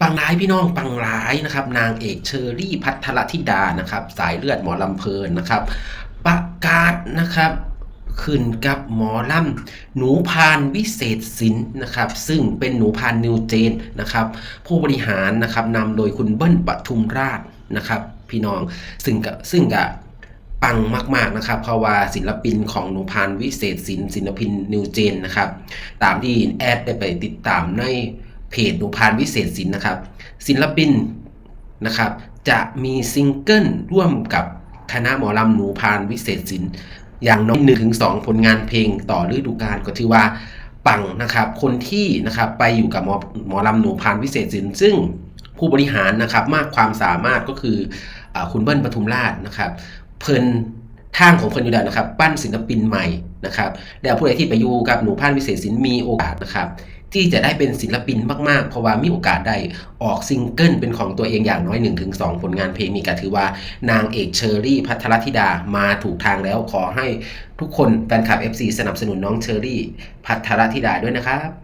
ปังร้ายพี่น้องปังร้ายนะครับ นางเอกเชอรี่พัทรธิดานะครับ สายเลือดหมอลำเพลินนะครับ ประกาศนะครับ ขึ้นกับหมอลำหนูพานวิเศษศิลป์นะครับ ซึ่งเป็นหนูพานนิวเจนนะครับ ผู้บริหารนะครับนำโดยคุณเบิ้ลปทุมราชนะครับ พี่น้องซึ่งก็ซึ่งก็ปังมาก ๆนะครับ เพราะว่าศิลปินของหนูพานวิเศษศิลป์ศิลปินนิวเจนนะครับ ตามที่แอดได้ไปติดตามในเพจหนูพานวิเศษศิลป์นะครับ ศิลปินนะครับจะมีซิงเกิลร่วมกับคณะหมอลำหนูพานวิเศษศิลป์ อย่างน้อยหนึ่งถึงสองผลงานเพลงต่อฤดูกาลก็ถือว่าปังนะครับ คนที่นะครับไปอยู่กับหมอหมอลำหนูพานวิเศษสินซึ่งผู้บริหารนะครับมากความสามารถก็คืออคุณเบิ้ลปทุมราชนะครับ เพิ่นทางของเพิ่นอยู่แล้วนะครับ ปั้นศิลปินใหม่นะครับแล้วผู้ใดที่ไปอยู่กับหนูพานวิเศษสินมีโอกาสนะครับ ที่จะได้เป็นศิลปินมากๆ เพราะว่ามีโอกาสได้ออกซิงเกิลเป็นของตัวเองอย่างน้อย 1-2 ผลงานเพลงนี่ก็ถือว่านางเอกเชอรี่พัทรธิดามาถูกทางแล้วขอให้ทุกคนแฟนคลับ FC สนับสนุนน้องเชอรี่พัทรธิดาด้วยนะครับ